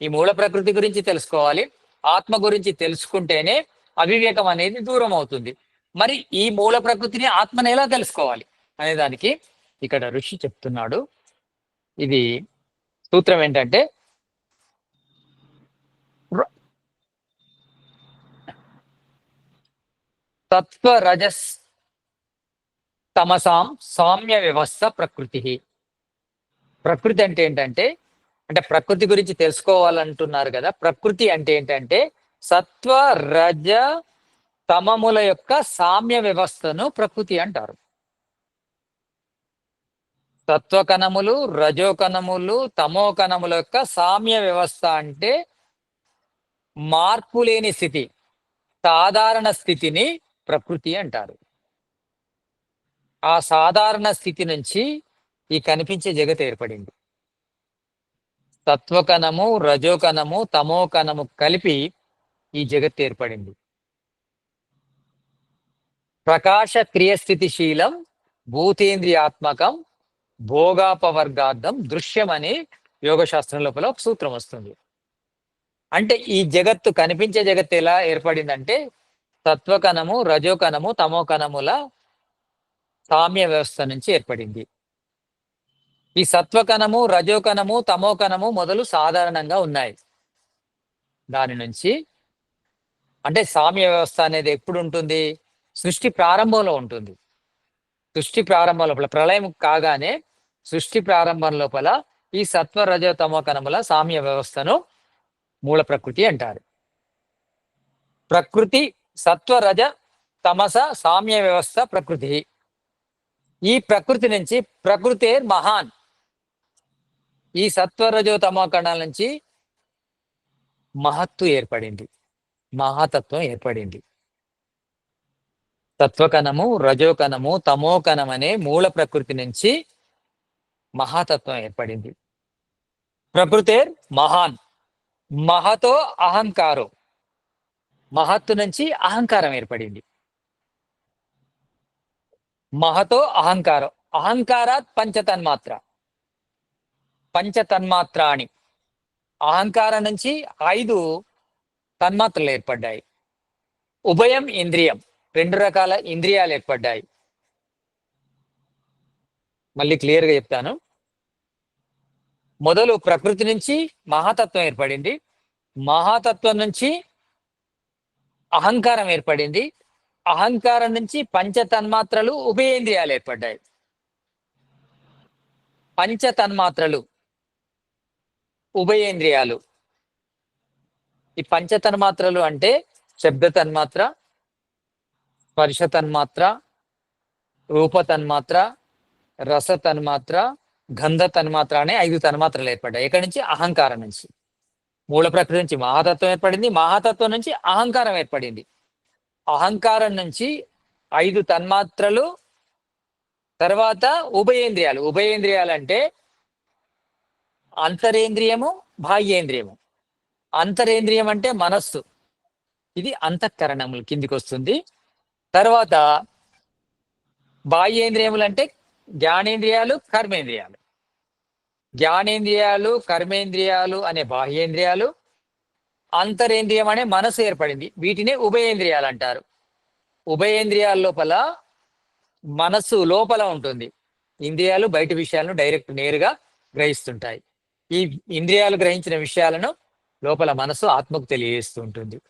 ఈ మూల ప్రకృతి గురించి తెలుసుకోవాలి. ఆత్మ గురించి తెలుసుకుంటేనే అవివేకం అనేది దూరం అవుతుంది. మరి ఈ మూల ప్రకృతిని ఆత్మని ఎలా తెలుసుకోవాలి అనే దానికి ఇక్కడ ఋషి చెప్తున్నాడు. ఇది సూత్రం ఏంటంటే తత్వరజస్ తత్వ రజస్ తమసాం సామ్య వ్యవస్థ ప్రకృతి. ప్రకృతి అంటే ఏంటంటే అంటే ప్రకృతి గురించి తెలుసుకోవాలంటున్నారు కదా. ప్రకృతి అంటే ఏంటంటే సత్వ రజ తమముల యొక్క సామ్య వ్యవస్థను ప్రకృతి అంటారు. సత్వ కణములు తమోకణముల యొక్క సామ్య వ్యవస్థ అంటే మార్పు లేని స్థితి సాధారణ స్థితిని ప్రకృతి అంటారు. ఆ సాధారణ స్థితి నుంచి ఈ కనిపించే జగత్ ఏర్పడింది. సత్వకణము రజోకణము తమోకణము కలిపి ఈ జగత్ ఏర్పడింది. ప్రకాశ క్రియస్థితిశీలం భూతేంద్రియాత్మకం భోగాపవర్గార్థం దృశ్యం అని యోగ శాస్త్రం లోపల ఒక సూత్రం వస్తుంది. అంటే ఈ జగత్తు కనిపించే జగత్తు ఎలా ఏర్పడిందంటే సత్వకణము రజోకణము తమోకణముల సామ్య వ్యవస్థ నుంచి ఏర్పడింది. ఈ సత్వకణము రజోకణము తమోకణము మొదలు సాధారణంగా ఉన్నాయి. దాని నుంచి అంటే సామ్య వ్యవస్థ అనేది ఎప్పుడు ఉంటుంది? సృష్టి ప్రారంభంలో ఉంటుంది. సృష్టి ప్రారంభం లోపల ప్రళయం కాగానే సృష్టి ప్రారంభం లోపల ఈ సత్వ రజో తమోకణముల సామ్య వ్యవస్థను మూల ప్రకృతి అంటారు. ప్రకృతి సత్వ రజ తమస సామ్య వ్యవస్థ ప్రకృతి. ఈ ప్రకృతి నుంచి ప్రకృతే మహాన్. ఈ సత్వరజో తమో కణాల నుంచి మహత్తు ఏర్పడింది. మహాతత్వం ఏర్పడింది. తత్వకణము రజోకణము తమోకణం అనే మూల ప్రకృతి నుంచి మహాతత్వం ఏర్పడింది. ప్రకృతే మహాన్. మహతో అహంకారో. మహత్తు నుంచి అహంకారం ఏర్పడింది. మహతో అహంకారం. అహంకారాత్ పంచతన్మాత్ర పంచతన్మాత్రాణి అహంకారం నుంచి ఐదు తన్మాత్రలు ఏర్పడ్డాయి. ఉభయం ఇంద్రియం. రెండు రకాల ఇంద్రియాలు ఏర్పడ్డాయి. మళ్ళీ క్లియర్గా చెప్తాను. మొదలు ప్రకృతి నుంచి మహాతత్వం ఏర్పడింది. మహాతత్వం నుంచి అహంకారం ఏర్పడింది. అహంకారం నుంచి పంచ తన్మాత్రలు ఉభయేంద్రియాలు ఏర్పడ్డాయి. పంచ తన్మాత్రలు ఉభయేంద్రియాలు. ఈ పంచ తన్మాత్రలు అంటే శబ్ద తన్మాత్ర స్పర్శ తన్మాత్ర రూప తన్మాత్ర రస తన్మాత్ర గంధ తన్మాత్ర అనే ఐదు తన్మాత్రలు ఏర్పడ్డాయి. ఎక్కడి నుంచి అహంకారం నుంచి. మూల ప్రకృతి నుంచి మహాతత్వం ఏర్పడింది. మహాతత్వం నుంచి అహంకారం ఏర్పడింది. అహంకారం నుంచి ఐదు తన్మాత్రలు తర్వాత ఉభయేంద్రియాలు. ఉభయేంద్రియాలు అంటే అంతరేంద్రియము బాహ్యేంద్రియము. అంతరేంద్రియం అంటే మనస్సు. ఇది అంతఃకరణములు కిందికి వస్తుంది. తర్వాత బాహ్యేంద్రియములు అంటే జ్ఞానేంద్రియాలు కర్మేంద్రియాలు. జ్ఞానేంద్రియాలు కర్మేంద్రియాలు అనే బాహ్యేంద్రియాలు అంతరేంద్రియం అనే మనసు ఏర్పడింది. వీటినే ఉభయేంద్రియాలు అంటారు. ఉభయేంద్రియాల లోపల మనస్సు లోపల ఉంటుంది. ఇంద్రియాలు బయట విషయాలను డైరెక్ట్ నేరుగా గ్రహిస్తుంటాయి. ఈ ఇంద్రియాలు గ్రహించిన విషయాలను లోపల మనసు ఆత్మకు తెలియజేస్తూ ఉంటుంది.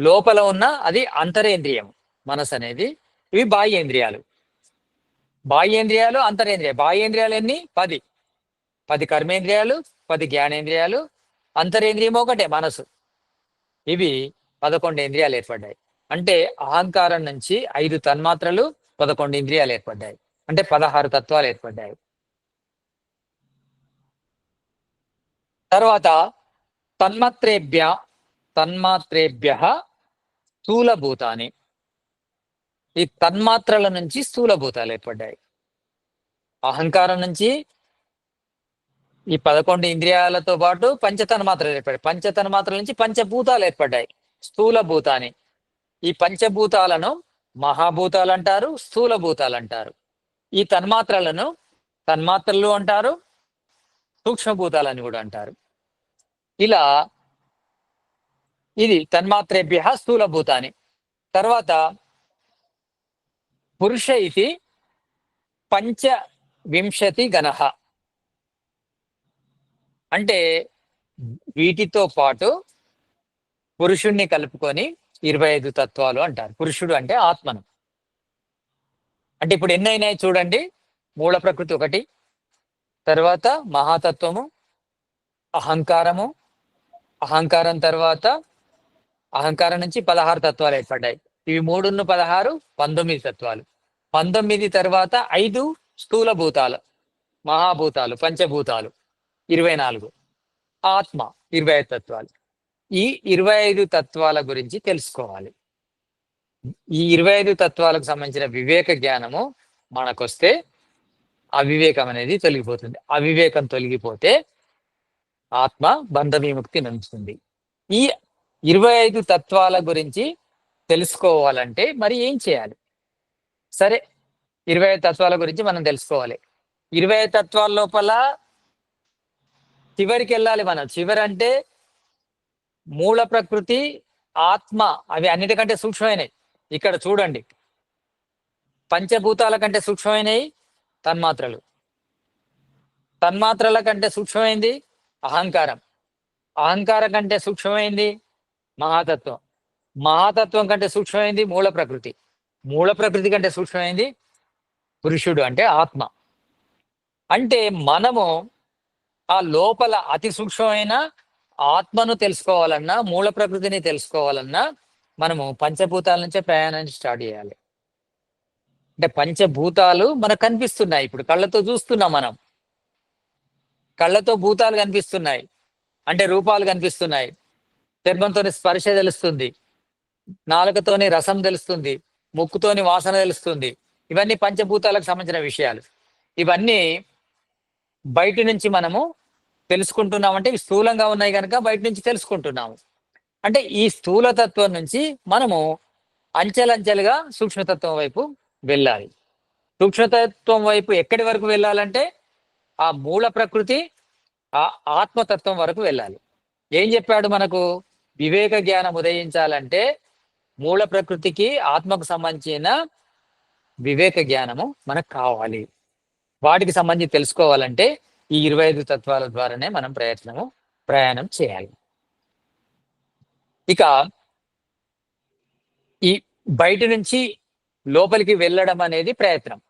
లోపల ఉన్న అది అంతరేంద్రియం మనసు అనేది. ఇవి బాహ్యేంద్రియాలు. బాహ్యేంద్రియాలు అంతరేంద్రియాలు. బాహ్యేంద్రియాలు ఎన్ని? పది. పది కర్మేంద్రియాలు పది జ్ఞానేంద్రియాలు. అంతరేంద్రియం ఒకటే మనసు. ఇవి పదకొండు ఇంద్రియాలు ఏర్పడ్డాయి. అంటే అహంకారం నుంచి ఐదు తన్మాత్రలు పదకొండు ఇంద్రియాలు ఏర్పడ్డాయి. అంటే పదహారు తత్వాలు ఏర్పడ్డాయి. తర్వాత తన్మాత్రేభ్య తన్మాత్రేభ్య స్థూలభూతాన్ని. ఈ తన్మాత్రల నుంచి స్థూలభూతాలు ఏర్పడ్డాయి. అహంకారం నుంచి ఈ పదకొండు ఇంద్రియాలతో పాటు పంచతన్మాత్రలు ఏర్పడ్డాయి. పంచతన్మాత్రల నుంచి పంచభూతాలు ఏర్పడ్డాయి. స్థూలభూతాన్ని. ఈ పంచభూతాలను మహాభూతాలు అంటారు స్థూలభూతాలు అంటారు. ఈ తన్మాత్రలను తన్మాత్రలు అంటారు సూక్ష్మభూతాలని కూడా అంటారు. ఇలా ఇది తన్మాత్రేభ్య స్థూలభూతాన్ని. తర్వాత పురుష ఇది పంచవింశతి గణ. అంటే వీటితో పాటు పురుషుణ్ణి కలుపుకొని ఇరవై ఐదు తత్వాలు అంటారు. పురుషుడు అంటే ఆత్మను. అంటే ఇప్పుడు ఎన్ని చూడండి. మూల ప్రకృతి ఒకటి తర్వాత మహాతత్వము అహంకారము అహంకారం తర్వాత అహంకారం నుంచి పదహారు తత్వాలు ఏర్పడ్డాయి. ఇవి మూడున్న పదహారు పంతొమ్మిది తత్వాలు. పంతొమ్మిది తర్వాత ఐదు స్థూల భూతాలు మహాభూతాలు పంచభూతాలు. ఇరవై నాలుగు. ఆత్మ ఇరవై ఐదు తత్వాలు. ఈ ఇరవై ఐదు తత్వాల గురించి తెలుసుకోవాలి. ఈ ఇరవై ఐదు తత్వాలకు సంబంధించిన వివేక జ్ఞానము మనకొస్తే అవివేకం అనేది తొలగిపోతుంది. అవివేకం తొలగిపోతే ఆత్మ బంధ విముక్తి నందుతుంది ఈ ఇరవై ఐదు తత్వాల గురించి తెలుసుకోవాలంటే మరి ఏం చేయాలి? సరే ఇరవై ఐదు తత్వాల గురించి మనం తెలుసుకోవాలి. ఇరవై ఐదు తత్వాల లోపల చివరికి వెళ్ళాలి మనం. చివరి అంటే మూల ప్రకృతి ఆత్మ అవి అన్నిటికంటే సూక్ష్మమైనవి. ఇక్కడ చూడండి. పంచభూతాల కంటే సూక్ష్మమైనవి తన్మాత్రలు. తన్మాత్రల కంటే సూక్ష్మమైంది అహంకారం. అహంకారం కంటే సూక్ష్మమైంది మహాతత్వం. మహాతత్వం కంటే సూక్ష్మమైంది మూల ప్రకృతి. మూల ప్రకృతి కంటే సూక్ష్మమైంది పురుషుడు అంటే ఆత్మ. అంటే మనము ఆ లోపల అతి సూక్ష్మమైన ఆత్మను తెలుసుకోవాలన్నా మూల ప్రకృతిని తెలుసుకోవాలన్నా మనము పంచభూతాల నుంచే ప్రయాణాన్ని స్టార్ట్ చేయాలి. అంటే పంచభూతాలు మనకు కనిపిస్తున్నాయి. ఇప్పుడు కళ్ళతో చూస్తున్నాం మనం. కళ్ళతో భూతాలు కనిపిస్తున్నాయి. అంటే రూపాలు కనిపిస్తున్నాయి. చర్మంతోని స్పర్శ తెలుస్తుంది. నాలుకతోని రసం తెలుస్తుంది. ముక్కుతోని వాసన తెలుస్తుంది. ఇవన్నీ పంచభూతాలకు సంబంధించిన విషయాలు. ఇవన్నీ బయట నుంచి మనము తెలుసుకుంటున్నామంటే ఇవి స్థూలంగా ఉన్నాయి కనుక బయట నుంచి తెలుసుకుంటున్నాము. అంటే ఈ స్థూలతత్వం నుంచి మనము అంచెలంచెలుగా సూక్ష్మతత్వం వైపు వెళ్ళాలి. సూక్ష్మతత్వం వైపు ఎక్కడి వరకు వెళ్ళాలంటే ఆ మూల ప్రకృతి ఆ ఆత్మతత్వం వరకు వెళ్ళాలి. ఏం చెప్పాడు మనకు? వివేక జ్ఞానం ఉదయించాలంటే మూల ప్రకృతికి ఆత్మకు సంబంధించిన వివేక జ్ఞానము మనకు కావాలి. వాటికి సంబంధించి తెలుసుకోవాలంటే ఈ ఇరవై ఐదు తత్వాల ద్వారానే మనం ప్రయత్నము ప్రయాణం చేయాలి. ఇక ఈ బయట నుంచి లోపలికి వెళ్ళడం అనేది ప్రయత్నం.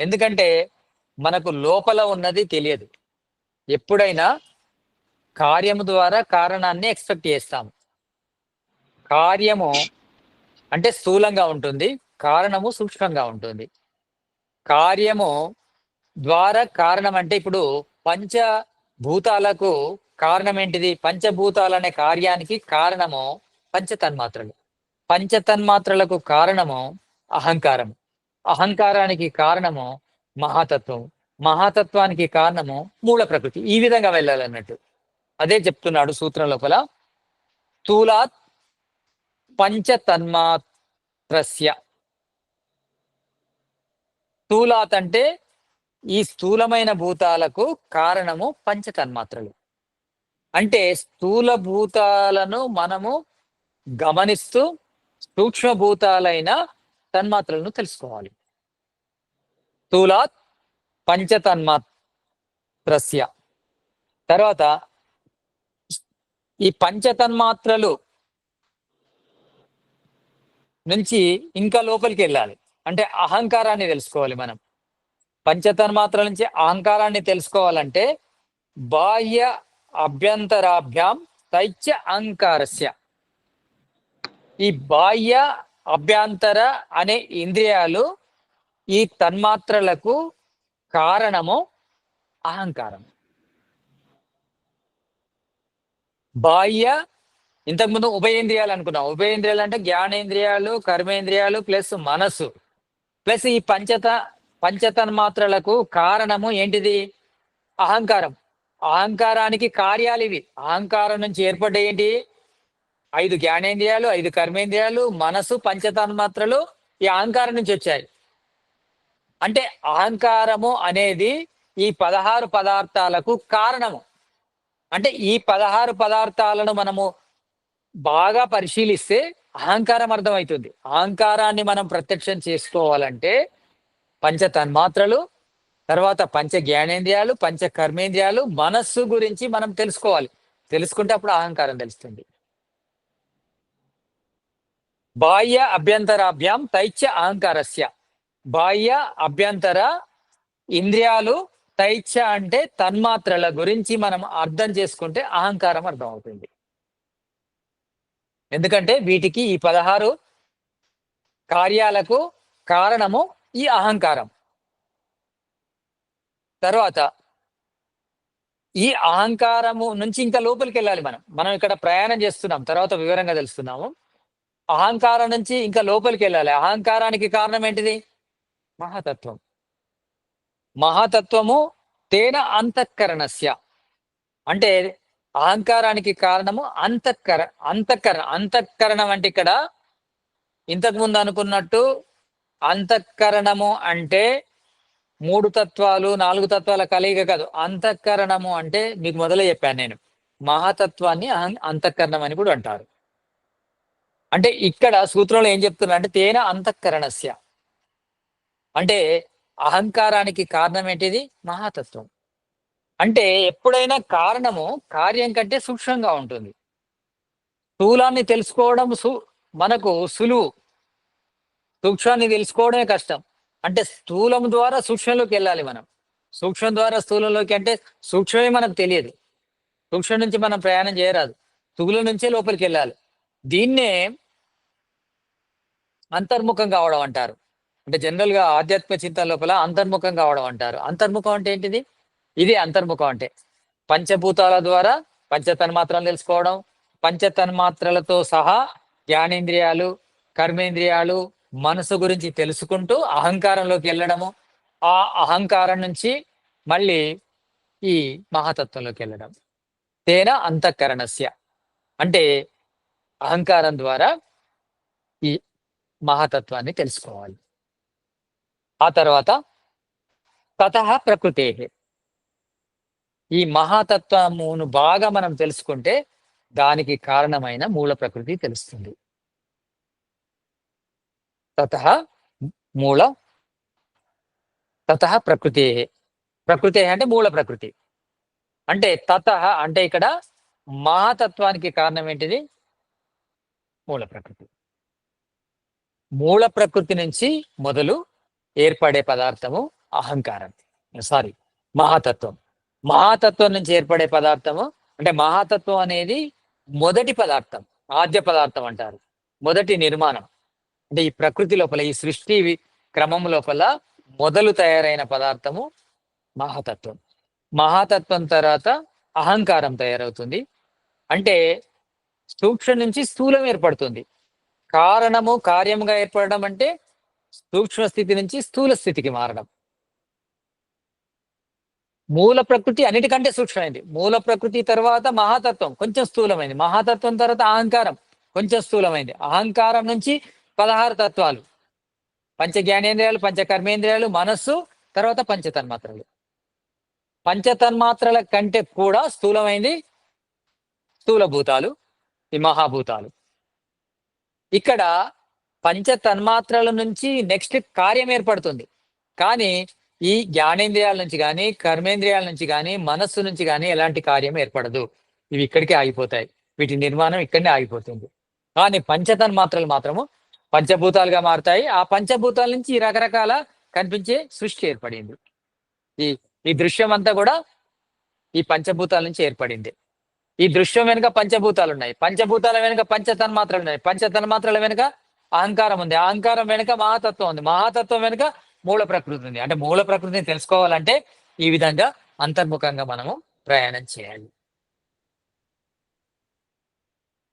ఎందుకంటే మనకు లోపల ఉన్నది తెలియదు. ఎప్పుడైనా కార్యము ద్వారా కారణాన్ని ఎక్స్పెక్ట్ చేస్తాము. కార్యము అంటే స్థూలంగా ఉంటుంది కారణము సూక్ష్మంగా ఉంటుంది. కార్యము ద్వారా కారణం అంటే ఇప్పుడు పంచభూతాలకు కారణం ఏంటిది? పంచభూతాలు అనే కార్యానికి కారణము పంచతన్మాత్రలు. పంచతన్మాత్రలకు కారణము అహంకారం అహంకారానికి కారణము మహాతత్వం. మహాతత్వానికి కారణము మూల ప్రకృతి. ఈ విధంగా వెళ్ళాలన్నట్టు. అదే చెప్తున్నాడు సూత్రం లోపల. స్థూలాత్ పంచతన్మాత్రస్య. స్థూలాత్ అంటే ఈ స్థూలమైన భూతాలకు కారణము పంచతన్మాత్రలు. అంటే స్థూల భూతాలను మనము గమనిస్తూ సూక్ష్మభూతాలైన తన్మాత్రలను తెలుసుకోవాలి. స్థూలాత్ పంచతన్మాత్రస్య. తర్వాత ఈ పంచతన్మాత్రలు నుంచి ఇంకా లోపలికి వెళ్ళాలి. అంటే అహంకారాన్ని తెలుసుకోవాలి మనం. పంచతన్మాత్రల నుంచి అహంకారాన్ని తెలుసుకోవాలంటే బాహ్య అభ్యంతరాభ్యాం తైత్య అహంకారస్య. ఈ బాహ్య అభ్యంతర అనే ఇంద్రియాలు ఈ తన్మాత్రలకు కారణము అహంకారం. బాహ్య ఇంతకుముందు ఉభయేంద్రియాలు అనుకున్నాం. ఉభయేంద్రియాలు అంటే జ్ఞానేంద్రియాలు కర్మేంద్రియాలు ప్లస్ మనస్సు. ప్లస్ ఈ పంచత పంచతన్మాత్రలకు కారణము ఏంటిది? అహంకారం. అహంకారానికి కార్యాలు ఇవి. అహంకారం నుంచి ఏర్పడ్డ ఏంటి? ఐదు జ్ఞానేంద్రియాలు ఐదు కర్మేంద్రియాలు మనసు పంచతన్మాత్రలు ఈ అహంకారం నుంచి వచ్చాయి. అంటే అహంకారము అనేది ఈ పదహారు పదార్థాలకు కారణము. అంటే ఈ పదహారు పదార్థాలను మనము బాగా పరిశీలిస్తే అహంకారం అర్థమవుతుంది. అహంకారాన్ని మనం ప్రత్యక్షం చేసుకోవాలంటే పంచ తన్మాత్రలు తర్వాత పంచ జ్ఞానేంద్రియాలు పంచ కర్మేంద్రియాలు మనస్సు గురించి మనం తెలుసుకోవాలి. తెలుసుకుంటే అప్పుడు అహంకారం తెలుస్తుంది. బాహ్య అభ్యంతరాభ్యాం తైత్య అహంకారస్య. బాహ్య అభ్యంతర ఇంద్రియాలు తైత్య అంటే తన్మాత్రల గురించి మనం అర్థం చేసుకుంటే అహంకారం అర్థం అవుతుంది ఎందుకంటే వీటికి ఈ పదహారు కార్యాలకు కారణము ఈ అహంకారం. తర్వాత ఈ అహంకారము నుంచి ఇంకా లోపలికి వెళ్ళాలి మనం. మనం ఇక్కడ ప్రయాణం చేస్తున్నాం తర్వాత వివరంగా తెలుస్తున్నాము. అహంకారం నుంచి ఇంకా లోపలికి వెళ్ళాలి. అహంకారానికి కారణం ఏంటిది? మహాతత్వం. మహాతత్వము తేన అంతఃకరణస్య. అంటే అహంకారానికి కారణము అంతఃకర అంతఃకరణ అంతఃకరణం అంటే ఇక్కడ ఇంతకు ముందు అనుకున్నట్టు అంతఃకరణము అంటే మూడు తత్వాలు నాలుగు తత్వాల కలయిక కాదు. అంతఃకరణము అంటే మీకు మొదలే చెప్పాను నేను. మహాతత్వాన్ని అహం- అంతఃకరణం అని కూడా అంటారు. అంటే ఇక్కడ సూత్రంలో ఏం చెప్తున్నా అంటే తేన అంతఃకరణస్య. అంటే అహంకారానికి కారణం ఏంటిది? మహాతత్వం. అంటే ఎప్పుడైనా కారణము కార్యం కంటే సూక్ష్మంగా ఉంటుంది. స్థూలాన్ని తెలుసుకోవడం సు మనకు సులువు. సూక్ష్మాన్ని తెలుసుకోవడమే కష్టం. అంటే స్థూలం ద్వారా సూక్ష్మంలోకి వెళ్ళాలి మనం. సూక్ష్మం ద్వారా స్థూలంలోకి అంటే సూక్ష్మమే మనకు తెలియదు. సూక్ష్మం నుంచి మనం ప్రయాణం చేయరాదు. స్థూలం నుంచే లోపలికి వెళ్ళాలి. దీన్నే అంతర్ముఖం కావడం అంటారు. అంటే జనరల్గా ఆధ్యాత్మిక చింతన లోపల అంతర్ముఖం కావడం అంటారు. అంతర్ముఖం అంటే ఏంటిది? ఇది అంతర్ముఖం అంటే పంచభూతాల ద్వారా పంచతన్మాత్రలు తెలుసుకోవడం పంచతన్మాత్రలతో సహా జ్ఞానేంద్రియాలు కర్మేంద్రియాలు మనసు గురించి తెలుసుకుంటూ అహంకారంలోకి వెళ్ళడము. ఆ అహంకారం నుంచి మళ్ళీ ఈ మహాతత్వంలోకి వెళ్ళడం. తేన అంతఃకరణస్య. అంటే అహంకారం ద్వారా ఈ మహాతత్వాన్ని తెలుసుకోవాలి. ఆ తర్వాత తత ప్రకృతే. ఈ మహాతత్వమును బాగా మనం తెలుసుకుంటే దానికి కారణమైన మూల ప్రకృతి తెలుస్తుంది. తత మూల తత ప్రకృతి. ప్రకృతి అంటే మూల ప్రకృతి. అంటే తత అంటే ఇక్కడ మహాతత్వానికి కారణం ఏంటిది? మూల ప్రకృతి. మూల ప్రకృతి నుంచి మొదలు ఏర్పడే పదార్థము అహంకారం. సారీ మహాతత్వం. మహాతత్వం నుంచి ఏర్పడే పదార్థము అంటే మహాతత్వం అనేది మొదటి పదార్థం ఆద్య పదార్థం అంటారు. మొదటి నిర్మాణం. అంటే ఈ ప్రకృతి లోపల ఈ సృష్టి క్రమం లోపల మొదలు తయారైన పదార్థము మహాతత్వం. మహాతత్వం తర్వాత అహంకారం తయారవుతుంది. అంటే సూక్ష్మ నుంచి స్థూలం ఏర్పడుతుంది. కారణము కార్యముగా ఏర్పడడం అంటే సూక్ష్మ స్థితి నుంచి స్థూల స్థితికి మారడం. మూల ప్రకృతి అన్నిటికంటే సూక్ష్మమైంది. మూల ప్రకృతి తర్వాత మహాతత్వం కొంచెం స్థూలమైంది. మహాతత్వం తర్వాత అహంకారం కొంచెం స్థూలమైంది. అహంకారం నుంచి పదహారు తత్వాలు. పంచ జ్ఞానేంద్రియాలు పంచ కర్మేంద్రియాలు మనస్సు తర్వాత పంచతన్మాత్రలు. పంచతన్మాత్రల కంటే కూడా స్థూలమైంది స్థూలభూతాలు ఈ మహాభూతాలు. ఇక్కడ పంచ తన్మాత్రల నుంచి నెక్స్ట్ కార్యం ఏర్పడుతుంది. కానీ ఈ జ్ఞానేంద్రియాల నుంచి కానీ కర్మేంద్రియాల నుంచి కానీ మనస్సు నుంచి కానీ ఎలాంటి కార్యం ఏర్పడదు. ఇవి ఇక్కడికే ఆగిపోతాయి. వీటి నిర్మాణం ఇక్కడనే ఆగిపోతుంది. కానీ పంచతన్మాత్రలు మాత్రము పంచభూతాలుగా మారుతాయి. ఆ పంచభూతాల నుంచి రకరకాల కనిపించే సృష్టి ఏర్పడింది. ఈ ఈ దృశ్యం అంతా కూడా ఈ పంచభూతాల నుంచి ఏర్పడింది. ఈ దృశ్యం వెనుక పంచభూతాలు ఉన్నాయి. పంచభూతాల వెనుక పంచతన్మాత్రలు ఉన్నాయి. పంచ తన్మాత్రల వెనుక అహంకారం ఉంది. అహంకారం వెనుక మహాతత్వం ఉంది. మహాతత్వం వెనుక మూల ప్రకృతి ఉంది. అంటే మూల ప్రకృతిని తెలుసుకోవాలంటే ఈ విధంగా అంతర్ముఖంగా మనము ప్రయాణం చేయాలి.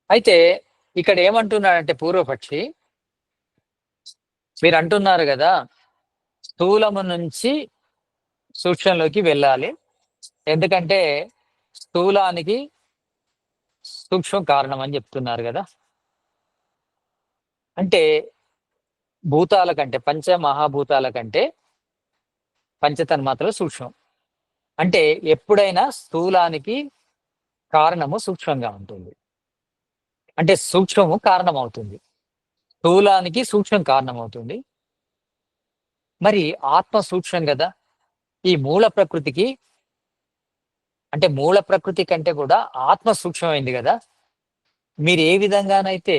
అయితే ఇక్కడ ఏమంటున్నాడంటే పూర్వపక్షి మీరు అంటున్నారు కదా స్థూలము నుంచి సూక్ష్మంలోకి వెళ్ళాలి. ఎందుకంటే స్థూలానికి సూక్ష్మం కారణం అని చెప్తున్నారు కదా. అంటే భూతాల కంటే పంచ మహాభూతాల కంటే పంచతన్మాత్రలు సూక్ష్మం. అంటే ఎప్పుడైనా స్థూలానికి కారణము సూక్ష్మంగా ఉంటుంది. అంటే సూక్ష్మము కారణం అవుతుంది స్థూలానికి సూక్ష్మం కారణం అవుతుంది మరి ఆత్మ సూక్ష్మం కదా. ఈ మూల ప్రకృతికి అంటే మూల ప్రకృతి కంటే కూడా ఆత్మ సూక్ష్మమైంది కదా. మీరు ఏ విధంగానైతే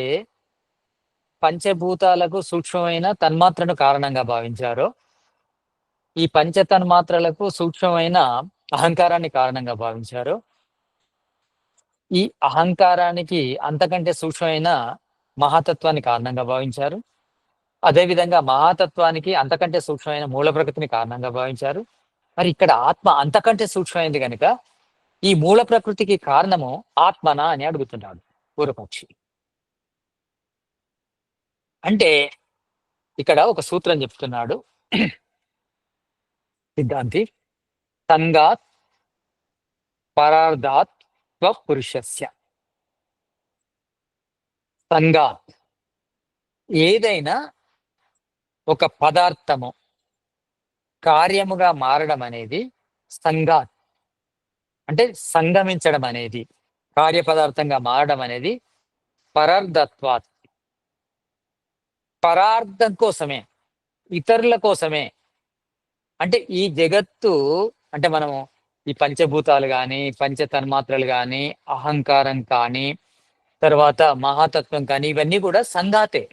పంచభూతాలకు సూక్ష్మమైన తన్మాత్రను కారణంగా భావించారో. ఈ పంచ తన్మాత్రలకు సూక్ష్మమైన అహంకారాన్ని కారణంగా భావించారు. ఈ అహంకారానికి అంతకంటే సూక్ష్మమైన మహాతత్వాన్ని కారణంగా భావించారు. అదేవిధంగా మహాతత్వానికి అంతకంటే సూక్ష్మమైన మూల ప్రకృతిని కారణంగా భావించారు. మరి ఇక్కడ ఆత్మ అంతకంటే సూక్ష్మమైంది కనుక ఈ మూల ప్రకృతికి కారణము ఆత్మనా అని అడుగుతున్నాడు పూర్వపక్షి. అంటే ఇక్కడ ఒక సూత్రం చెప్తున్నాడు. సిద్ధాంతి సంగాత్ పరార్థాత్ స్వపురుషస్య సంగాత్ ఏదైనా ఒక పదార్థము కార్యముగా మారడం అనేది సంగాత్ అంటే సంగమించడం అనేది కార్యపదార్థంగా మారడం అనేది పరార్థత్వాత్. పరార్థం కోసమే ఇతరుల కోసమే. అంటే ఈ జగత్తు అంటే మనము ఈ పంచభూతాలు కానీ పంచ తన్మాత్రలు కానీ అహంకారం కానీ తర్వాత మహాతత్వం కానీ ఇవన్నీ కూడా సంగాతే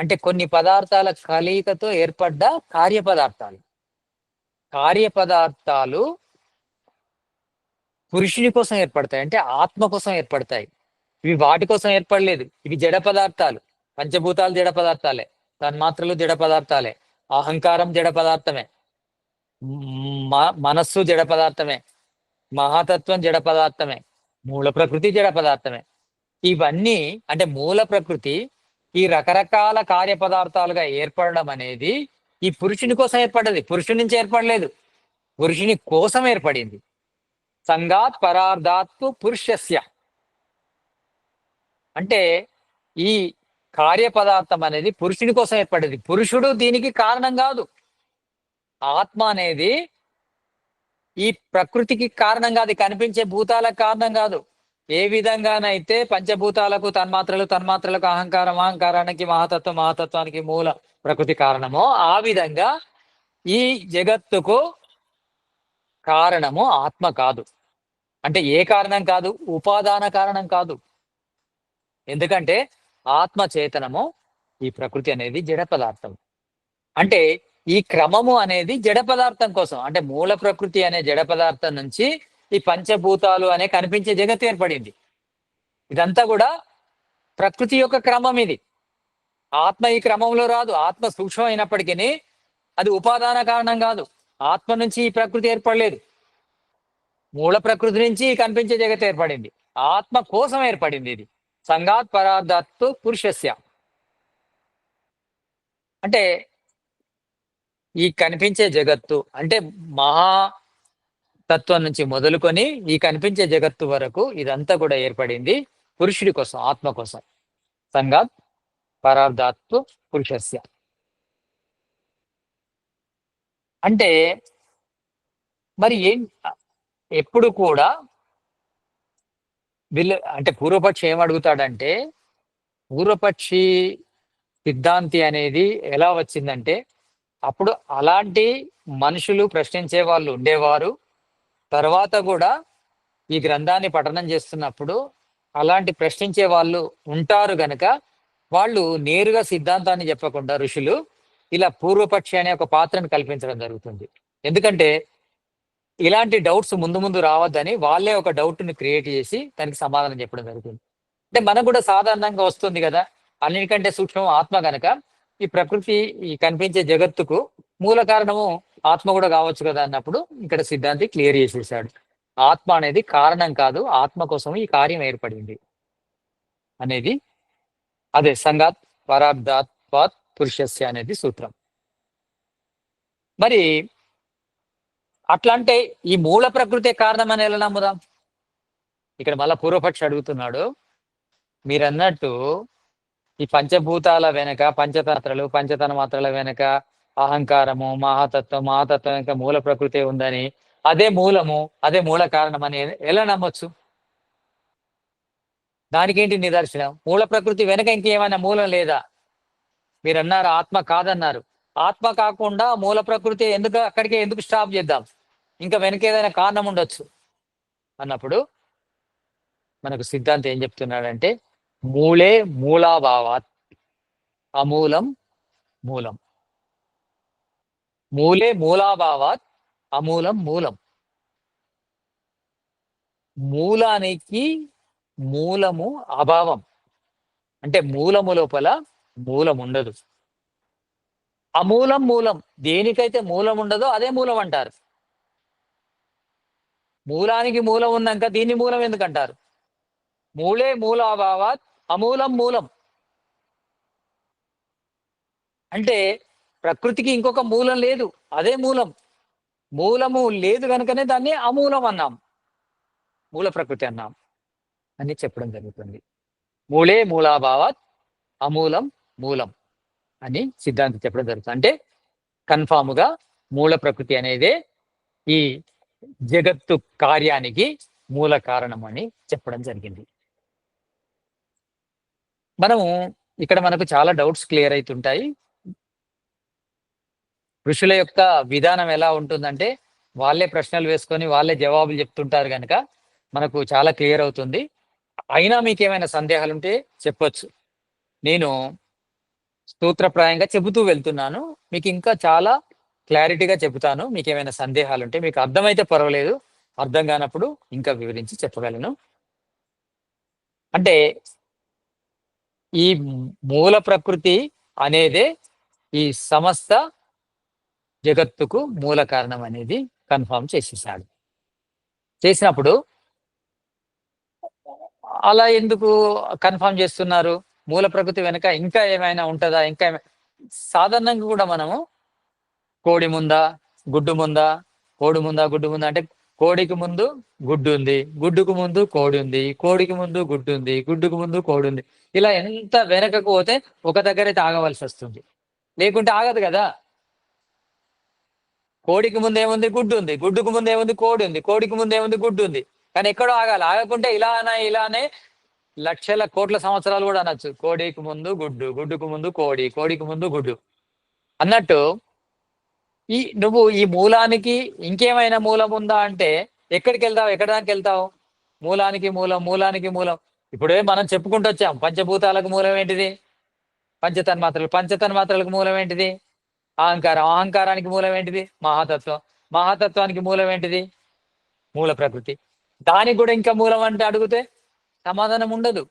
అంటే కొన్ని పదార్థాల కలయికతో ఏర్పడ్డ కార్యపదార్థాలు. కార్యపదార్థాలు పురుషుని కోసం ఏర్పడతాయి. అంటే ఆత్మ కోసం ఏర్పడతాయి. ఇవి వాటి కోసం ఏర్పడలేదు. ఇవి జడ పదార్థాలు. పంచభూతాలు జడ పదార్థాలే తన్మాత్రలు జడ పదార్థాలే అహంకారం జడ పదార్థమే మనస్సు జడ పదార్థమే మహాతత్వం జడ పదార్థమే మూల ప్రకృతి జడ పదార్థమే. ఇవన్నీ అంటే మూల ప్రకృతి ఈ రకరకాల కార్య పదార్థాలుగా ఏర్పడడం అనేది ఈ పురుషుని కోసం ఏర్పడ్డది. పురుషుని నుంచి ఏర్పడలేదు. పురుషుని కోసం ఏర్పడింది. సంగాత్ పరార్థాత్తు పురుషస్య. అంటే ఈ కార్యపదార్థం అనేది పురుషుని కోసం ఏర్పడేది. పురుషుడు దీనికి కారణం కాదు. ఆత్మ అనేది ఈ ప్రకృతికి కారణం కాదు. కనిపించే భూతాలకు కారణం కాదు. ఏ విధంగానైతే పంచభూతాలకు తన్మాత్రలు తన్మాత్రలకు అహంకారం అహంకారానికి మహాతత్వం మహాతత్వానికి మూల ప్రకృతి కారణమో ఆ విధంగా ఈ జగత్తుకు కారణము ఆత్మ కాదు. అంటే ఏ కారణం కాదు? ఉపాదాన కారణం కాదు. ఎందుకంటే ఆత్మ చేతనము ఈ ప్రకృతి అనేది జడ పదార్థం. అంటే ఈ క్రమము అనేది జడ పదార్థం కోసం అంటే మూల ప్రకృతి అనే జడ పదార్థం నుంచి ఈ పంచభూతాలు అనే కనిపించే జగత్ ఏర్పడింది. ఇదంతా కూడా ప్రకృతి యొక్క క్రమం ఇది. ఆత్మ ఈ క్రమంలో రాదు ఆత్మ సూక్ష్మం అయినప్పటికీ అది ఉపాదాన కారణం కాదు. ఆత్మ నుంచి ఈ ప్రకృతి ఏర్పడలేదు. మూల ప్రకృతి నుంచి కనిపించే జగత్ ఏర్పడింది. ఆత్మ కోసం ఏర్పడింది ఇది. సంఘాత్ పరార్థాత్తు పురుషస్య. అంటే ఈ కనిపించే జగత్తు అంటే మహా తత్వం నుంచి మొదలుకొని ఈ కనిపించే జగత్తు వరకు ఇదంతా కూడా ఏర్పడింది పురుషుడి కోసం ఆత్మ కోసం. సంఘాత్ పరార్థాత్తు పురుషస్య. అంటే మరి ఏం ఎప్పుడు కూడా వీళ్ళు అంటే పూర్వపక్షి ఏం అడుగుతాడంటే పూర్వపక్షి సిద్ధాంతి అనేది ఎలా వచ్చిందంటే అప్పుడు అలాంటి మనుషులు ప్రశ్నించే వాళ్ళు ఉండేవారు. తర్వాత కూడా ఈ గ్రంథాన్ని పఠనం చేస్తున్నప్పుడు అలాంటి ప్రశ్నించే వాళ్ళు ఉంటారు గనక వాళ్ళు నేరుగా సిద్ధాంతాన్ని చెప్పకుండా ఋషులు ఇలా పూర్వపక్షి అనే ఒక పాత్రను కల్పించడం జరుగుతుంది. ఎందుకంటే ఇలాంటి డౌట్స్ ముందు ముందు రావద్దని వాళ్ళే ఒక డౌట్ని క్రియేట్ చేసి దానికి సమాధానం చెప్పడం జరిగింది అంటే మనకు కూడా సాధారణంగా వస్తుంది కదా అన్నిటికంటే సూక్ష్మం ఆత్మ కనుక ఈ ప్రకృతి ఈ కనిపించే జగత్తుకు మూల కారణము ఆత్మ కూడా కావచ్చు కదా అన్నప్పుడు ఇక్కడ సిద్ధాంతి క్లియర్ చేసేసాడు. ఆత్మ అనేది కారణం కాదు ఆత్మ కోసం ఈ కార్యం ఏర్పడింది అనేది. అదే సంగాత్ పరాబ్దాత్వాత్ పురుషస్య అనేది సూత్రం. మరి అట్లా అంటే ఈ మూల ప్రకృతి కారణం అని ఎలా నమ్ముదాం? ఇక్కడ మళ్ళా పూర్వపక్షి అడుగుతున్నాడు. మీరు అన్నట్టు ఈ పంచభూతాల వెనక పంచతంత్రలు పంచతన మాత్రల వెనక అహంకారము మహాతత్వం మహాతత్వం వెనక మూల ప్రకృతే ఉందని అదే మూలము అదే మూల కారణం అని ఎలా నమ్మొచ్చు? దానికి ఏంటి నిదర్శనం? మూల ప్రకృతి వెనక ఇంకేమైనా మూలం లేదా? మీరు అన్నారు ఆత్మ కాదన్నారు. ఆత్మ కాకుండా మూల ప్రకృతి ఎందుకు అక్కడికే ఎందుకు స్టాప్ చేద్దాం? ఇంకా వెనక ఏదైనా కారణం ఉండొచ్చు. అన్నప్పుడు మనకు సిద్ధాంతం ఏం చెప్తున్నాడంటే మూలే మూలాభావాత్ అమూలం మూలం. మూలే మూలాభావాత్ అమూలం మూలం. మూలానికి మూలము అభావం. అంటే మూలము లోపల మూలం ఉండదు. అమూలం మూలం. దేనికైతే మూలం ఉండదో అదే మూలం అంటారు. మూలానికి మూలం ఉన్నాక దీన్ని మూలం ఎందుకంటారు? మూలే మూలాభావాత్ అమూలం మూలం. అంటే ప్రకృతికి ఇంకొక మూలం లేదు అదే మూలం. మూలము లేదు కనుకనే దాన్ని అమూలం అన్నాం. మూల ప్రకృతి అన్నాం. అని చెప్పడం జరుగుతుంది. మూలే మూలాభావాత్ అమూలం మూలం. అని సిద్ధాంతం చెప్పడం జరుగుతుంది. అంటే కన్ఫామ్గా మూల ప్రకృతి అనేదే ఈ జగత్తు కార్యానికి మూల కారణం అని చెప్పడం జరిగింది. మనము ఇక్కడ మనకు చాలా డౌట్స్ క్లియర్ అవుతుంటాయి ఋషుల యొక్క విధానం ఎలా ఉంటుందంటే వాళ్ళే ప్రశ్నలు వేసుకొని వాళ్ళే జవాబులు చెప్తుంటారు కనుక మనకు చాలా క్లియర్ అవుతుంది. అయినా మీకు ఏమైనా సందేహాలు ఉంటే చెప్పొచ్చు. నేను సూత్రప్రాయంగా చెబుతూ వెళ్తున్నాను. మీకు ఇంకా చాలా క్లారిటీగా చెబుతాను. మీకు ఏమైనా సందేహాలు ఉంటే మీకు అర్థమైతే పర్వాలేదు. అర్థం కానప్పుడు ఇంకా వివరించి చెప్పగలను. అంటే ఈ మూల ప్రకృతి అనేదే ఈ సమస్త జగత్తుకు మూల కారణం అనేది కన్ఫర్మ్ చేసేసాడు. చేసినప్పుడు అలా ఎందుకు కన్ఫర్మ్ చేస్తున్నారు? మూల ప్రకృతి వెనుక ఇంకా ఏమైనా ఉంటుందా? ఇంకా సాధారణంగా కూడా మనము కోడి ముందా గుడ్డు ముందా కోడి ముందా గుడ్డు ముందా అంటే కోడికి ముందు గుడ్డు ఉంది గుడ్డుకు ముందు కోడి ఉంది కోడికి ముందు గుడ్డు ఉంది గుడ్డుకు ముందు కోడి ఉంది. ఇలా ఎంత వెనకకు పోతే ఒక దగ్గర అయితే ఆగవలసి వస్తుంది. లేకుంటే ఆగదు కదా. కోడికి ముందు ఏముంది? గుడ్డు ఉంది. గుడ్డుకు ముందు ఏముంది? కోడి ఉంది. కోడికి ముందు ఏముంది? గుడ్డు ఉంది. కానీ ఎక్కడో ఆగాలి. ఆగకుంటే ఇలానే ఇలానే లక్షల కోట్ల సంవత్సరాలు కూడా అనొచ్చు. కోడికి ముందు గుడ్డు గుడ్డుకు ముందు కోడి కోడికి ముందు గుడ్డు. అన్నట్టు ఈ నువ్వు ఈ మూలానికి ఇంకేమైనా మూలం ఉందా అంటే ఎక్కడికి వెళ్తావు ఎక్కడానికి వెళ్తావు? మూలానికి మూలం మూలానికి మూలం. ఇప్పుడే మనం చెప్పుకుంటూ వచ్చాం. పంచభూతాలకు మూలం ఏంటిది? పంచతన్మాత్రలు. పంచతన్మాత్రలకు మూలం ఏంటిది? అహంకారం. అహంకారానికి మూలం ఏంటిది? మహాతత్వం. మహాతత్వానికి మూలం ఏంటిది? మూల ప్రకృతి. దానికి కూడా ఇంకా మూలం అంటే అడిగితే సమాధానం ఉండదు.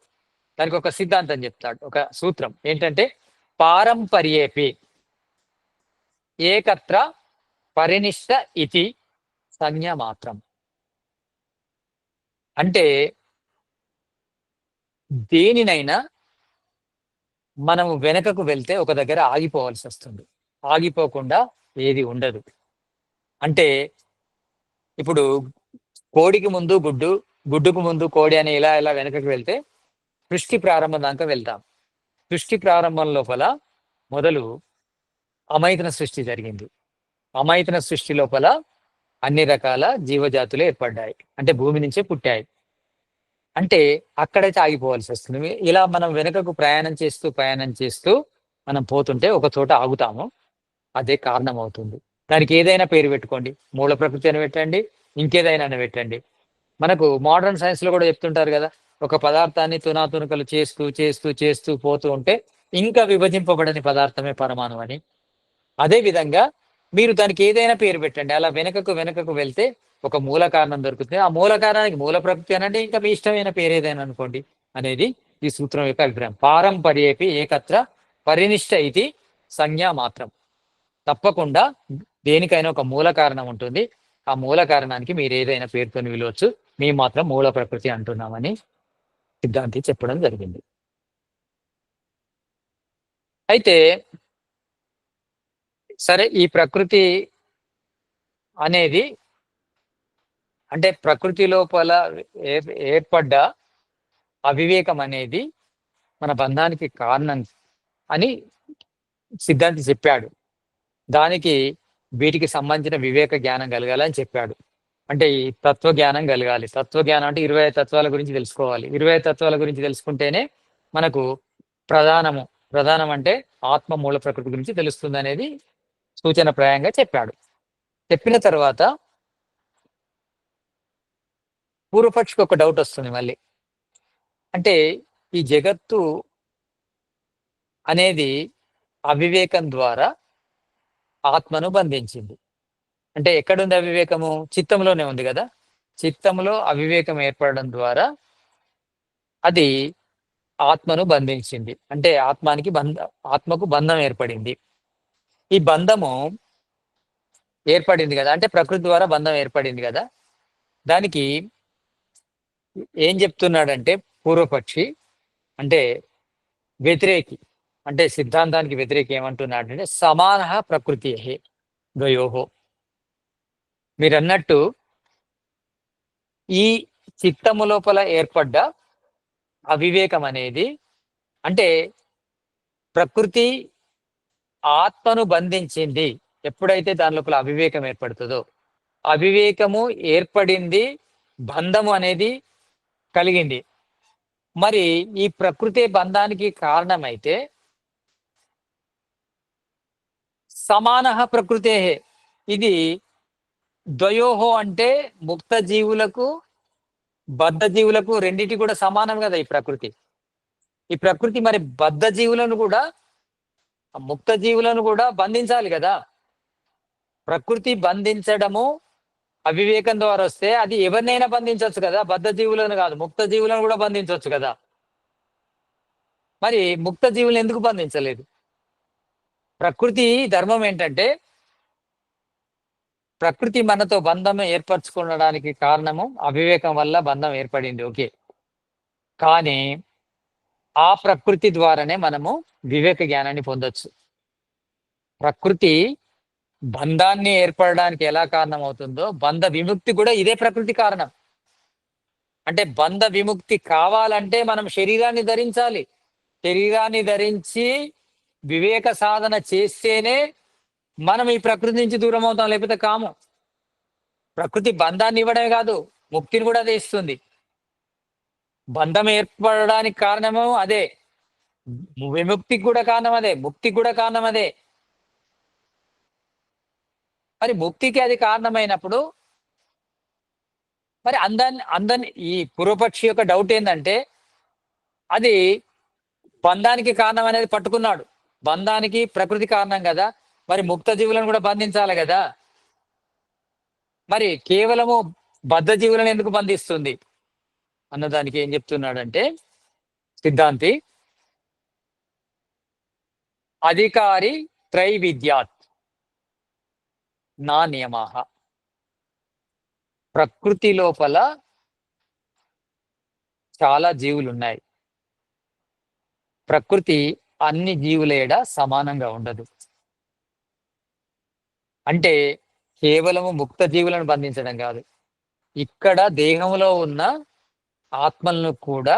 దానికి ఒక సిద్ధాంతం చెప్తాడు ఒక సూత్రం. ఏంటంటే పారంపర్యేపి ఏకత్ర పరినిష్ట ఇతి సంజ్ఞ మాత్రం. అంటే దేనినైనా మనము వెనకకు వెళ్తే ఒక దగ్గర ఆగిపోవాల్సి వస్తుంది. ఆగిపోకుండా ఏది ఉండదు. అంటే ఇప్పుడు కోడికి ముందు గుడ్డు గుడ్డుకు ముందు కోడి అని ఇలా ఇలా వెనకకి వెళ్తే సృష్టి ప్రారంభం దాకా వెళ్తాం. సృష్టి ప్రారంభం లోపల మొదలు అమైతన సృష్టి జరిగింది. అమైతన సృష్టి లోపల అన్ని రకాల జీవజాతులు ఏర్పడ్డాయి. అంటే భూమి నుంచే పుట్టాయి. అంటే అక్కడైతే ఆగిపోవాల్సి వస్తుంది. ఇలా మనం వెనుకకు ప్రయాణం చేస్తూ ప్రయాణం చేస్తూ మనం పోతుంటే ఒక చోట ఆగుతాము. అదే కారణం అవుతుంది. దానికి ఏదైనా పేరు పెట్టుకోండి. మూల ప్రకృతి అని పెట్టండి. ఇంకేదైనా అని పెట్టండి. మనకు మోడర్న్ సైన్స్లో కూడా చెప్తుంటారు కదా ఒక పదార్థాన్ని తునాతునకలు చేస్తూ చేస్తూ చేస్తూ పోతూ ఉంటే ఇంకా విభజింపబడని పదార్థమే పరమాణు అని. అదే విధంగా మీరు దానికి ఏదైనా పేరు పెట్టండి. అలా వెనుకకు వెనుకకు వెళ్తే ఒక మూల కారణం దొరుకుతుంది. ఆ మూల కారణానికి మూల ప్రకృతి అనండి ఇంకా మీ ఇష్టమైన పేరు ఏదైనా అనుకోండి అనేది ఈ సూత్రం యొక్క అభిప్రాయం. పారంపర్యేపి ఏకత్ర పరినిష్ట ఇది సంజ్ఞ మాత్రం. తప్పకుండా దేనికైనా ఒక మూల కారణం ఉంటుంది. ఆ మూల కారణానికి మీరు ఏదైనా పేరుతో విలువచ్చు. మేము మాత్రం మూల ప్రకృతి అంటున్నామని సిద్ధాంతి చెప్పడం జరిగింది. అయితే సరే ఈ ప్రకృతి అనేది అంటే ప్రకృతి లోపల ఏర్పడ్డ అవివేకం అనేది మన బంధానికి కారణం అని సిద్ధాంతి చెప్పాడు. దానికి వీటికి సంబంధించిన వివేక జ్ఞానం కలగాలని చెప్పాడు. అంటే ఈ తత్వజ్ఞానం కలగాలి. తత్వజ్ఞానం అంటే ఇరవై తత్వాల గురించి తెలుసుకోవాలి. ఇరవై తత్వాల గురించి తెలుసుకుంటేనే మనకు ప్రధానము ప్రధానం అంటే ఆత్మ మూల ప్రకృతి గురించి తెలుస్తుంది అనేది సూచన ప్రాయంగా చెప్పాడు. చెప్పిన తర్వాత పూర్వపక్షికి ఒక డౌట్ వస్తుంది మళ్ళీ. అంటే ఈ జగత్తు అనేది అవివేకం ద్వారా ఆత్మను బంధించింది. అంటే ఎక్కడుంది అవివేకము? చిత్తంలోనే ఉంది కదా? చిత్తంలో అవివేకం ఏర్పడడం ద్వారా అది ఆత్మను బంధించింది. అంటే ఆత్మానికి బంధ ఆత్మకు బంధం ఏర్పడింది. ఈ బంధము ఏర్పడింది కదా? అంటే ప్రకృతి ద్వారా బంధం ఏర్పడింది కదా? దానికి ఏం చెప్తున్నాడంటే పూర్వపక్షి అంటే వ్యతిరేకి అంటే సిద్ధాంతానికి వ్యతిరేకి ఏమంటున్నాడంటే సమాన ప్రకృతి ద్వయోహో మీరు అన్నట్టు ఈ చిత్తము లోపల ఏర్పడ్డ అవివేకం అనేది అంటే ప్రకృతి ఆత్మను బంధించింది. ఎప్పుడైతే దాని లోపల అవివేకం ఏర్పడుతుందో అవివేకము ఏర్పడింది బంధము అనేది కలిగింది. మరి ఈ ప్రకృతి బంధానికి కారణమైతే సమాన ప్రకృతే. ఇది ద్వయోహో అంటే ముక్త జీవులకు బద్ధ జీవులకు రెండింటి కూడా సమానం కదా ఈ ప్రకృతి. ఈ ప్రకృతి మరి బద్ధ జీవులను కూడా ముక్త జీవులను కూడా బంధించాలి కదా. ప్రకృతి బంధించడము అవివేకం ద్వారా వస్తే అది ఎవరినైనా బంధించవచ్చు కదా. బద్ధ జీవులను కాదు ముక్త జీవులను కూడా బంధించవచ్చు కదా. మరి ముక్త జీవులను ఎందుకు బంధించలేదు? ప్రకృతి ధర్మం ఏంటంటే ప్రకృతి మనతో బంధం ఏర్పరచుకోవడానికి కారణము అవివేకం వల్ల బంధం ఏర్పడింది. ఓకే. కానీ ఆ ప్రకృతి ద్వారానే మనము వివేక జ్ఞానాన్ని పొందొచ్చు. ప్రకృతి బంధాన్ని ఏర్పడడానికి ఎలా కారణం అవుతుందో బంధ విముక్తి కూడా ఇదే ప్రకృతి కారణం. అంటే బంధ విముక్తి కావాలంటే మనం శరీరాన్ని ధరించాలి. శరీరాన్ని ధరించి వివేక సాధన చేస్తేనే మనం ఈ ప్రకృతి నుంచి దూరం అవుతాం లేకపోతే కాము. ప్రకృతి బంధాన్ని ఇవ్వడమే కాదు ముక్తిని కూడా అదే ఇస్తుంది. బంధం ఏర్పడడానికి కారణము అదే. విముక్తికి కూడా కారణం అదే ముక్తికి కూడా కారణం అదే. మరి ముక్తికి అది కారణమైనప్పుడు మరి అందాన్ని అందని ఈ పూర్వపక్షి యొక్క డౌట్ ఏంటంటే అది బంధానికి కారణం అనేది పట్టుకున్నాడు. బంధానికి ప్రకృతి కారణం కదా. మరి ముక్త జీవులను కూడా బంధించాలి కదా. మరి కేవలము బద్ధ జీవులను ఎందుకు బంధిస్తుంది? అన్నదానికి ఏం చెప్తున్నాడంటే సిద్ధాంతి అధికారి త్రైవిద్యాత్ నా నియమాహ. ప్రకృతి లోపల చాలా జీవులు ఉన్నాయి ప్రకృతి అన్ని జీవుల ఎడ సమానంగా ఉండదు. అంటే కేవలము ముక్త జీవులను బంధించడం కాదు. ఇక్కడ దేహంలో ఉన్న ఆత్మలను కూడా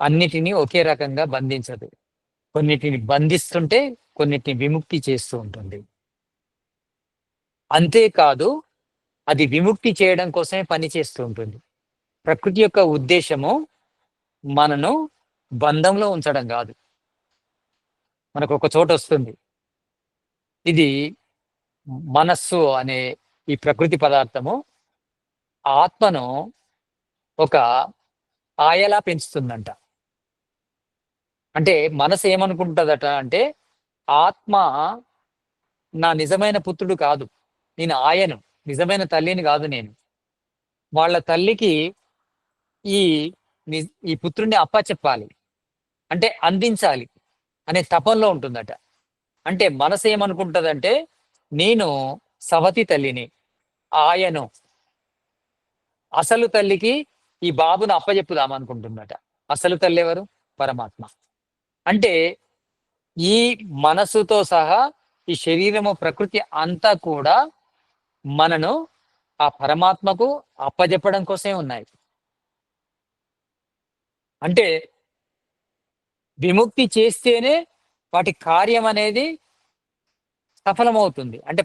అన్నిటినీ ఒకే రకంగా బంధించదు. కొన్నిటిని బంధిస్తుంటే కొన్నిటిని విముక్తి చేస్తూ ఉంటుంది. అంతేకాదు అది విముక్తి చేయడం కోసమే పని చేస్తూ ఉంటుంది. ప్రకృతి యొక్క ఉద్దేశము మనను బంధంలో ఉంచడం కాదు. మనకు ఒక చోట వస్తుంది. ఇది మనస్సు అనే ఈ ప్రకృతి పదార్థము ఆత్మను ఒక ఆయలా పెంచుతుందంట. అంటే మనసు ఏమనుకుంటుందట అంటే ఆత్మ నా నిజమైన పుత్రుడు కాదు. నేను ఆయను నిజమైన తల్లిని కాదు నేను. వాళ్ళ తల్లికి ఈ ఈ పుత్రుడిని అప్పచెప్పాలి అంటే అందించాలి అనే తపంలో ఉంటుందట. అంటే మనసు ఏమనుకుంటుందంటే నేను సవతి తల్లిని ఆయను అసలు తల్లికి ఈ బాబును అప్పజెప్పుదాం అనుకుంటుందట అసలు తల్లి ఎవరు? పరమాత్మ. అంటే ఈ మనసుతో సహా ఈ శరీరము ప్రకృతి అంతా కూడా మనను ఆ పరమాత్మకు అప్పజెప్పడం కోసమే ఉన్నాయి. అంటే విముక్తి చేస్తేనే వాటి కార్యం అనేది సఫలమవుతుంది. అంటే